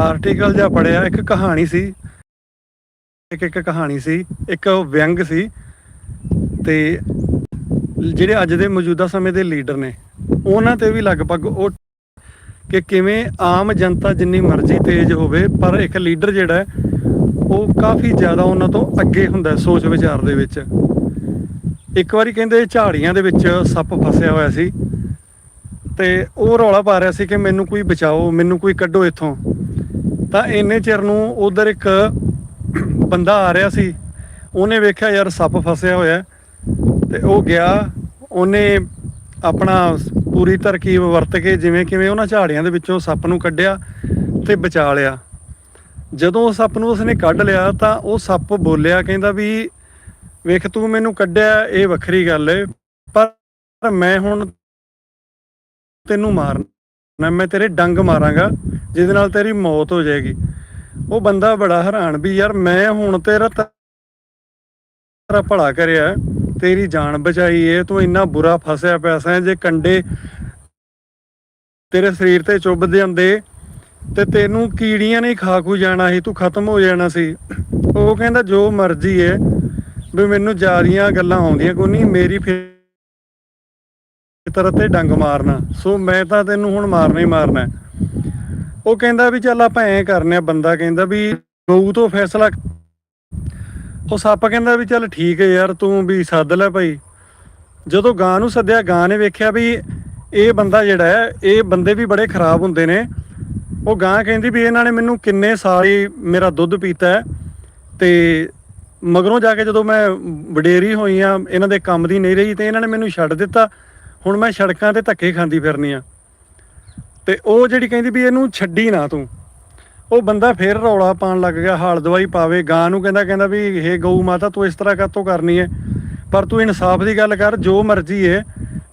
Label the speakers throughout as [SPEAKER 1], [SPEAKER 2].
[SPEAKER 1] Article ਜਿਹਾ ਪੜਿਆ ਇੱਕ ਕਹਾਣੀ ਸੀ। ਇੱਕ ਇੱਕ ਕਹਾਣੀ ਸੀ, ਇੱਕ ਵਿਅੰਗ ਸੀ। ਤੇ ਜਿਹੜੇ ਅੱਜ ਦੇ ਮੌਜੂਦਾ ਸਮੇਂ ਦੇ ਲੀਡਰ ਨੇ, ਉਹਨਾਂ ਤੇ ਵੀ ਲਗਭਗ ਉਹ ਕਿ ਕਿਵੇਂ ਆਮ ਜਨਤਾ ਜਿੰਨੀ ਮਰਜ਼ੀ ਤੇਜ਼ ਹੋਵੇ, ਪਰ ਇੱਕ ਲੀਡਰ ਜਿਹੜਾ ਉਹ ਕਾਫੀ ਜ਼ਿਆਦਾ ਉਹਨਾਂ ਤੋਂ ਅੱਗੇ ਹੁੰਦਾ ਸੋਚ ਵਿਚਾਰ ਦੇ ਵਿੱਚ। ਇੱਕ ਵਾਰੀ ਕਹਿੰਦੇ ਝਾੜੀਆਂ ਦੇ ਵਿੱਚ ਸੱਪ ਫਸਿਆ ਹੋਇਆ ਸੀ, ਤੇ ਉਹ ਰੌਲਾ ਪਾ ਰਿਹਾ ਸੀ ਕਿ ਮੈਨੂੰ ਕੋਈ ਬਚਾਓ, ਮੈਨੂੰ ਕੋਈ ਕੱਢੋ ਇੱਥੋਂ। ਤਾਂ ਇੰਨੇ ਚਿਰ ਨੂੰ ਉਧਰ ਇੱਕ ਬੰਦਾ ਆ ਰਿਹਾ ਸੀ ਉਹਨੇ ਵੇਖਿਆ ਯਾਰ ਸੱਪ ਫਸਿਆ ਹੋਇਆ ਹੈ, ਤੇ ਉਹ ਗਿਆ ਉਹਨੇ ਆਪਣਾ ਪੂਰੀ ਤਰਕੀਬ ਵਰਤ ਕੇ ਜਿਵੇਂ ਕਿਵੇਂ ਉਹਨਾਂ ਝਾੜੀਆਂ ਦੇ ਵਿੱਚੋਂ ਸੱਪ ਨੂੰ ਕੱਢਿਆ ਤੇ ਬਚਾ ਲਿਆ। ਜਦੋਂ ਉਹ ਸੱਪ ਨੂੰ ਉਸਨੇ ਕੱਢ ਲਿਆ ਤਾਂ ਉਹ ਸੱਪ ਬੋਲਿਆ ਕਹਿੰਦਾ ਵੀ ਵੇਖ ਤੂੰ ਮੈਨੂੰ ਕੱਢਿਆ ਇਹ ਵੱਖਰੀ ਗੱਲ ਏ ਪਰ ਮੈਂ ਹੁਣ ਤੈਨੂੰ ਮਾਰਨਾ ਮੈਂ ਤੇਰੇ ਡੰਗ ਮਾਰਾਂਗਾ। ਜਿਹਦੇ ਨਾਲ ਤੇਰੀ ਮੌਤ ਹੋ ਜਾਏਗੀ। ਉਹ ਬੰਦਾ ਬੜਾ ਹੈਰਾਨ ਵੀ ਯਾਰ ਮੈਂ ਹੁਣ ਤੇਰਾ ਤੇਰਾ ਭਲਾ ਕਰਿਆ, ਤੇਰੀ ਜਾਨ ਬਚਾਈ ਏ, ਤੂੰ ਇੰਨਾ ਬੁਰਾ ਫਸਿਆ ਪਿਆ ਸੈਂ ਜੇ ਕੰਡੇ ਤੇਰੇ ਸਰੀਰ ਤੇ ਚੁੱਭਦੇ ਹੁੰਦੇ ਤੇ ਤੈਨੂੰ ਕੀੜੀਆਂ ਨੇ ਹੀ ਖਾ ਖੂ ਜਾਣਾ ਸੀ, ਤੂੰ ਖਤਮ ਹੋ ਜਾਣਾ ਸੀ। ਉਹ ਕਹਿੰਦਾ ਜੋ ਮਰਜ਼ੀ ਏ, ਵੀ ਮੈਨੂੰ ਜਿਆਦੀਆਂ ਗੱਲਾਂ ਆਉਂਦੀਆਂ ਕੋਈ ਨਹੀਂ, ਮੇਰੀ ਫਿਤਰਤ ਤੇ ਡੰਗ ਮਾਰਨਾ। ਸੋ ਮੈਂ ਤਾਂ ਤੈਨੂੰ ਹੁਣ ਮਾਰਨਾ ਹੀ ਮਾਰਨਾ। ਉਹ ਕਹਿੰਦਾ ਵੀ ਚੱਲ ਆਪਾਂ ਐਂ ਕਰਨੇ ਆ, ਬੰਦਾ ਕਹਿੰਦਾ ਵੀ ਗਊ ਤੋਂ ਫੈਸਲਾ ਉਹ ਸੱਪ ਕਹਿੰਦਾ ਵੀ ਚੱਲ ਠੀਕ ਹੈ ਯਾਰ, ਤੂੰ ਵੀ ਸੱਦ ਲੈ ਭਾਈ। ਜਦੋਂ ਗਾਂ ਨੂੰ ਸੱਦਿਆ, ਗਾਂ ਨੇ ਵੇਖਿਆ ਵੀ ਇਹ ਬੰਦਾ ਜਿਹੜਾ ਹੈ, ਇਹ ਬੰਦੇ ਵੀ ਬੜੇ ਖਰਾਬ ਹੁੰਦੇ ਨੇ। ਉਹ ਗਾਂ ਕਹਿੰਦੀ ਵੀ ਇਹਨਾਂ ਨੇ ਮੈਨੂੰ ਕਿੰਨੇ ਸਾਲ ਹੀ ਮੇਰਾ ਦੁੱਧ ਪੀਤਾ ਹੈ ਤੇ ਮਗਰੋਂ ਜਾ ਕੇ ਜਦੋਂ ਮੈਂ ਵਡੇਰੀ ਹੋਈ ਆ, ਇਹਨਾਂ ਦੇ ਕੰਮ ਦੀ ਨਹੀਂ ਰਹੀ ਤੇ ਇਹਨਾਂ ਨੇ ਮੈਨੂੰ ਛੱਡ ਦਿੱਤਾ। ਹੁਣ ਮੈਂ ਸੜਕਾਂ ਤੇ ਧੱਕੇ ਖਾਂਦੀ ਫਿਰਨੀ ਆ। ਤੇ ਉਹ ਜਿਹੜੀ ਕਹਿੰਦੀ ਵੀ ਇਹਨੂੰ ਛੱਡੀ ਨਾ ਤੂੰ। ਉਹ ਬੰਦਾ ਫੇਰ ਰੌਲਾ ਪਾਉਣ ਲੱਗ ਗਿਆ, ਹਾਲ ਦਵਾਈ ਪਾਵੇ, ਗਾਂ ਨੂੰ ਕਹਿੰਦਾ ਕਹਿੰਦਾ ਵੀ ਇਹ ਗਊ ਮਾਤਾ, ਤੂੰ ਇਸ ਤਰ੍ਹਾਂ ਕਾਤੋਂ ਕਰਨੀ ਹੈ ਪਰ ਤੂੰ ਇਨਸਾਫ ਦੀ ਗੱਲ ਕਰ, ਜੋ ਮਰਜ਼ੀ ਹੈ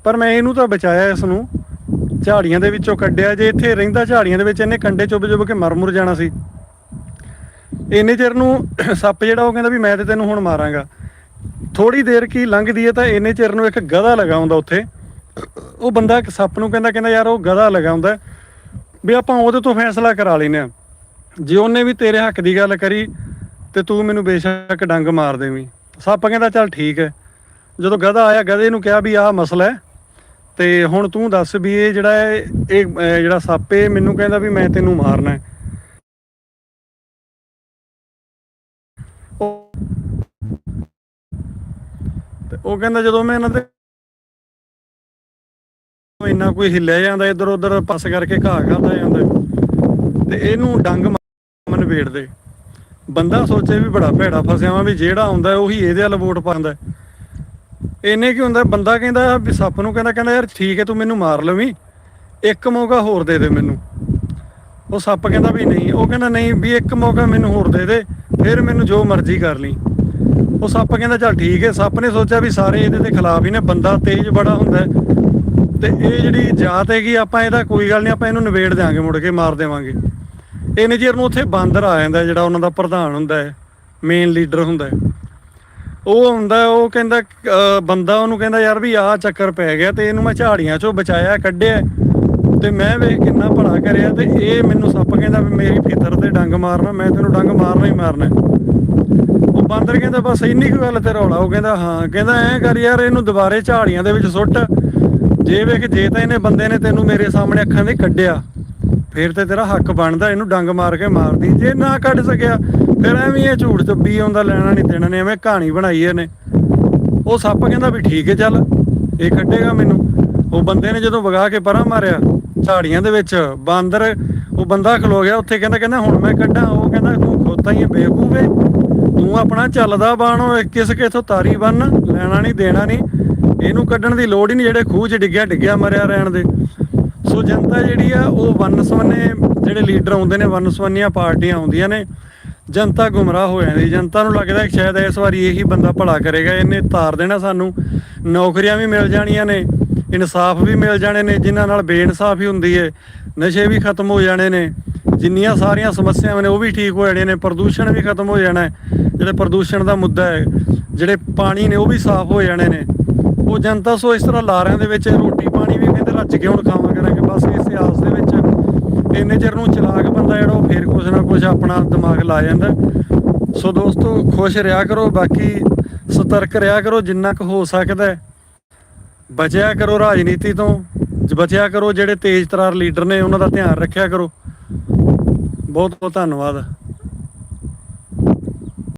[SPEAKER 1] ਪਰ ਮੈਂ ਇਹਨੂੰ ਤਾਂ ਬਚਾਇਆ ਇਸ ਨੂੰ। ਝਾੜੀਆਂ ਦੇ ਵਿੱਚੋਂ ਕੱਢਿਆ, ਜੇ ਇੱਥੇ ਰਹਿੰਦਾ ਝਾੜੀਆਂ ਦੇ ਵਿੱਚ, ਇਹਨੇ ਕੰਡੇ ਚੁੱਭ ਚੁੱਭ ਕੇ ਮਰ ਮੁਰ ਜਾਣਾ ਸੀ। ਇੰਨੇ ਚਿਰ ਨੂੰ ਸੱਪ ਜਿਹੜਾ, ਉਹ ਕਹਿੰਦਾ ਵੀ ਮੈਂ ਤੇ ਤੈਨੂੰ ਹੁਣ ਮਾਰਾਂਗਾ। ਥੋੜੀ ਦੇਰ ਕੀ ਲੰਘਦੀ ਹੈ ਤਾਂ ਇੰਨੇ ਚਿਰ ਨੂੰ ਇੱਕ ਗਧਾ ਲਗਾਉਂਦਾ ਉੱਥੇ। ਉਹ ਬੰਦਾ ਇੱਕ ਸੱਪ ਨੂੰ ਕਹਿੰਦਾ ਕਹਿੰਦਾ ਯਾਰ ਉਹ ਗਧਾ ਲਗਾਉਂਦਾ ਵੀ ਆਪਾਂ ਉਹਦੇ ਤੋਂ ਫੈਸਲਾ ਕਰਾ ਲੈਨੇ ਆ ਜੇ ਉਹਨੇ ਵੀ ਤੇਰੇ ਹੱਕ ਦੀ ਗੱਲ ਕਰੀ, ਤੇ ਤੂੰ ਮੈਨੂੰ ਬੇਸ਼ੱਕ ਡੰਗ ਮਾਰ ਦੇਵੀਂ। ਸੱਪ ਕਹਿੰਦਾ, ਚੱਲ ਠੀਕ ਹੈ। ਜਦੋਂ ਗਧਾ ਆਇਆ, ਗਧੇ ਨੂੰ ਕਿਹਾ ਵੀ ਆਹ ਮਸਲਾ ਹੈ। ਤੇ ਹੁਣ ਤੂੰ ਦੱਸ ਵੀ ਇਹ ਜਿਹੜਾ ਇਹ ਜਿਹੜਾ ਸੱਪ ਇਹ ਮੈਨੂੰ ਕਹਿੰਦਾ ਵੀ ਮੈਂ ਤੈਨੂੰ ਮਾਰਨਾ ਹੈ। ਉਹ ਕਹਿੰਦਾ, ਜਦੋਂ ਮੈਂ ਇਹਨਾਂ ਦੇ ਉਹ ਇੰਨਾ ਕੋਈ ਹਿੱਲਿਆ ਜਾਂਦਾ, ਇੱਧਰ ਉੱਧਰ ਪਾਸ ਕਰਕੇ ਘਾਹ ਕਰਦਾ ਜਾਂਦਾ। ਤੇ ਇਹਨੂੰ ਡੰਗ ਮਨ ਵੇੜਦੇ। ਬੰਦਾ ਸੋਚੇ ਵੀ ਬੜਾ ਭੈੜਾ ਫਸਿਆ ਵਾਂ ਵੀ ਜਿਹੜਾ ਆਉਂਦਾ ਉਹੀ ਇਹਦੇ ਵੱਲ ਵੋਟ ਪਾਉਂਦਾ ਇਹਨੇ ਕੀ ਹੁੰਦਾ, ਬੰਦਾ ਕਹਿੰਦਾ ਵੀ ਸੱਪ ਨੂੰ ਕਹਿੰਦਾ ਕਹਿੰਦਾ ਯਾਰ ਠੀਕ ਹੈ, ਤੂੰ ਮੈਨੂੰ ਮਾਰ ਲਵੀਂ। ਇੱਕ ਮੌਕਾ ਹੋਰ ਦੇ ਦੇ ਮੈਨੂੰ। ਉਹ ਸੱਪ ਕਹਿੰਦਾ ਵੀ ਨਹੀਂ, ਉਹ ਕਹਿੰਦਾ ਨਹੀਂ ਵੀ ਇੱਕ ਮੌਕਾ ਮੈਨੂੰ ਹੋਰ ਦੇ ਦੇ, ਫਿਰ ਮੈਨੂੰ ਜੋ ਮਰਜ਼ੀ ਕਰ ਲਈ। ਉਹ ਸੱਪ ਕਹਿੰਦਾ, ਚੱਲ ਠੀਕ ਹੈ, ਸੱਪ ਨੇ ਸੋਚਿਆ ਵੀ ਸਾਰੇ ਇਹਦੇ ਦੇ ਖਿਲਾਫ ਹੀ ਨੇ, ਬੰਦਾ ਤੇਜ਼ ਬੜਾ ਹੁੰਦਾ ਤੇ ਇਹ ਜਿਹੜੀ ਜਾਤ ਹੈਗੀ ਆਪਾਂ ਇਹਦਾ ਕੋਈ ਗੱਲ ਨਹੀਂ ਆਪਾਂ ਇਹਨੂੰ ਨਿਬੇੜ ਦਿਆਂਗੇ, ਮੁੜ ਕੇ ਮਾਰ ਦੇਵਾਂਗੇ। ਇਹਨੇ ਚਿਰ ਨੂੰ ਉੱਥੇ ਬਾਂਦਰ ਆ ਜਾਂਦਾ ਜਿਹੜਾ ਉਹਨਾਂ ਦਾ ਪ੍ਰਧਾਨ ਹੁੰਦਾ ਹੈ ਮੇਨ ਲੀਡਰ ਹੁੰਦਾ ਹੈ। ਉਹ ਹੁੰਦਾ ਉਹ ਕਹਿੰਦਾ ਬੰਦਾ ਉਹਨੂੰ ਕਹਿੰਦਾ, ਯਾਰ ਵੀ ਆਹ ਚੱਕਰ ਪੈ ਗਿਆ ਤੇ ਇਹਨੂੰ ਮੈਂ ਝਾੜੀਆਂ ਚੋਂ ਬਚਾਇਆ, ਕੱਢਿਆ ਤੇ ਮੈਂ ਵੇਖ ਕਿੰਨਾ ਭਲਾ ਕਰਿਆ ਤੇ ਇਹ ਮੈਨੂੰ ਸੱਪ ਕਹਿੰਦਾ ਵੀ ਮੇਰੀ ਫਿੱਤਰ ਤੇ ਡੰਗ ਮਾਰਨਾ, ਮੈਂ ਤੈਨੂੰ ਡੰਗ ਮਾਰਨਾ ਹੀ ਮਾਰਨਾ ਉਹ ਬਾਂਦਰ ਕਹਿੰਦਾ, ਬਸ ਇੰਨੀ ਕੁ ਗੱਲ ਤੇ ਰੌਲਾ। ਉਹ ਕਹਿੰਦਾ, ਹਾਂ। ਕਹਿੰਦਾ, ਐਂ ਕਰ ਯਾਰ, ਇਹਨੂੰ ਦੁਬਾਰੇ ਝਾੜੀਆਂ ਦੇ ਵਿੱਚ ਸੁੱਟ ਜੇ ਵੇਖ, ਜੇ ਤਾਂ ਇਹਨੇ ਬੰਦੇ ਨੇ ਤੈਨੂੰ ਮੇਰੇ ਸਾਹਮਣੇ ਅੱਖਾਂ ਦੇ ਕੱਢਿਆ, ਫਿਰ ਤੇ ਤੇਰਾ ਹੱਕ ਬਣਦਾ ਇਹਨੂੰ ਡੰਗ ਮਾਰ ਕੇ ਮਾਰਦੀ। ਜੇ ਨਾ ਕੱਢ ਸਕਿਆ, ਫਿਰ ਐਵੇਂ ਇਹ ਝੂਠ ਚੱਬੀ ਆਉਂਦਾ, ਲੈਣਾ ਨਹੀਂ ਦੇਣਾ ਨਹੀਂ, ਐਵੇਂ ਕਹਾਣੀ ਬਣਾਈ ਇਹਨੇ। ਉਹ ਸੱਪ ਕਹਿੰਦਾ ਵੀ ਠੀਕ ਹੈ, ਚੱਲ, ਇਹ ਕੱਢੇਗਾ ਮੈਨੂੰ। ਉਹ ਬੰਦੇ ਨੇ ਜਦੋਂ ਵਗਾ ਕੇ ਪਰਾਂ ਮਾਰਿਆ, ਝਾੜੀਆਂ ਦੇ ਵਿੱਚ, ਬਾਂਦਰ, ਉਹ ਬੰਦਾ ਖਲੋ ਗਿਆ, ਉੱਥੇ ਕਹਿੰਦਾ ਕਹਿੰਦਾ, ਹੁਣ ਮੈਂ ਕੱਢਾਂ। ਉਹ ਕਹਿੰਦਾ, ਤੂੰ ਖੋਤਾ ਹੀ ਹੈ, ਬੇਵਕੂਫ ਵੇ ਤੂੰ ਆਪਣਾ ਚੱਲਦਾ ਬਾਣੋ ਕਿਸ ਕਿਥੋਂ ਤਾਰੀ ਬੰਨ, ਲੈਣਾ ਨਹੀਂ, ਦੇਣਾ ਨਹੀਂ। ਇਹਨੂੰ ਕੱਢਣ ਦੀ ਲੋੜ ਹੀ ਨਹੀਂ, ਜਿਹੜੇ ਖੂਹ 'ਚ ਡਿੱਗਿਆ ਡਿੱਗਿਆ ਮਰਿਆ ਰਹਿਣ ਦੇ। ਸੋ ਜਨਤਾ ਜਿਹੜੀ ਆ, ਉਹ ਵਨਸਵਨੇ ਜਿਹੜੇ ਲੀਡਰ ਆਉਂਦੇ ਨੇ, ਵਨਸਵਨੀਆਂ ਪਾਰਟੀਆਂ ਆਉਂਦੀਆਂ ਨੇ, ਜਨਤਾ ਗੁੰਮਰਾਹ ਹੋ ਜਾਂਦੀ। ਜਨਤਾ ਨੂੰ ਲੱਗਦਾ ਕਿ ਸ਼ਾਇਦ ਇਸ ਵਾਰੀ ਇਹੀ ਬੰਦਾ ਭਲਾ ਕਰੇਗਾ। ਇਹਨੇ ਤਾਰ ਦੇਣਾ ਸਾਨੂੰ। ਨੌਕਰੀਆਂ ਵੀ ਮਿਲ ਜਾਣੀਆਂ ਨੇ, ਇਨਸਾਫ ਵੀ ਮਿਲ ਜਾਣੇ ਨੇ, ਜਿਨ੍ਹਾਂ ਨਾਲ ਬੇਇਨਸਾਫੀ ਹੁੰਦੀ ਏ। ਨਸ਼ੇ ਵੀ ਖਤਮ ਹੋ ਜਾਣੇ ਨੇ। ਜਿੰਨੀਆਂ ਸਾਰੀਆਂ ਸਮੱਸਿਆਵਾਂ ਨੇ, ਉਹ ਵੀ ਠੀਕ ਹੋ ਜਾਣੀਆਂ ਨੇ। ਪ੍ਰਦੂਸ਼ਣ ਵੀ ਖਤਮ ਹੋ ਜਾਣਾ ਹੈ। ਜਿਹੜੇ ਪ੍ਰਦੂਸ਼ਣ ਦਾ ਮੁੱਦਾ ਹੈ, ਜਿਹੜੇ ਪਾਣੀ ਨੇ, ਉਹ ਵੀ ਸਾਫ਼ ਹੋ ਜਾਣੇ ਨੇ। ਉਹ ਜਨਤਾ ਸੋ ਇਸ ਤਰ੍ਹਾਂ ਲਾਰਿਆਂ ਦੇ ਵਿੱਚ, ਰੋਟੀ ਪਾਣੀ ਵੀ ਕਹਿੰਦੇ ਰੱਜ ਕੇ ਹੁਣ ਖਾਵਾਂ ਕਰਾਂਗੇ। ਬਸ ਇਸੇ ਆਸ ਦੇ ਵਿੱਚ ਇੰਨੇ ਚਿਰ ਨੂੰ ਚਲਾਕ ਬੰਦਾ ਜਿਹੜਾ ਉਹ ਫੇਰ ਕੁਛ ਨਾ ਕੁਛ ਆਪਣਾ ਦਿਮਾਗ ਲਾ ਜਾਂਦਾ। ਸੋ ਦੋਸਤੋ, ਖੁਸ਼ ਰਿਹਾ ਕਰੋ, ਬਾਕੀ ਸਤਰਕ ਰਿਹਾ ਕਰੋ, ਜਿੰਨਾ ਕੁ ਹੋ ਸਕਦਾ ਹੈ। ਬਚਿਆ ਕਰੋ ਰਾਜਨੀਤੀ ਤੋਂ, ਬਚਿਆ ਕਰੋ ਜਿਹੜੇ ਤੇਜ਼ ਤਰਾਰ ਲੀਡਰ ਨੇ, ਉਹਨਾਂ ਦਾ ਧਿਆਨ ਰੱਖਿਆ ਕਰੋ। ਬਹੁਤ ਬਹੁਤ ਧੰਨਵਾਦ।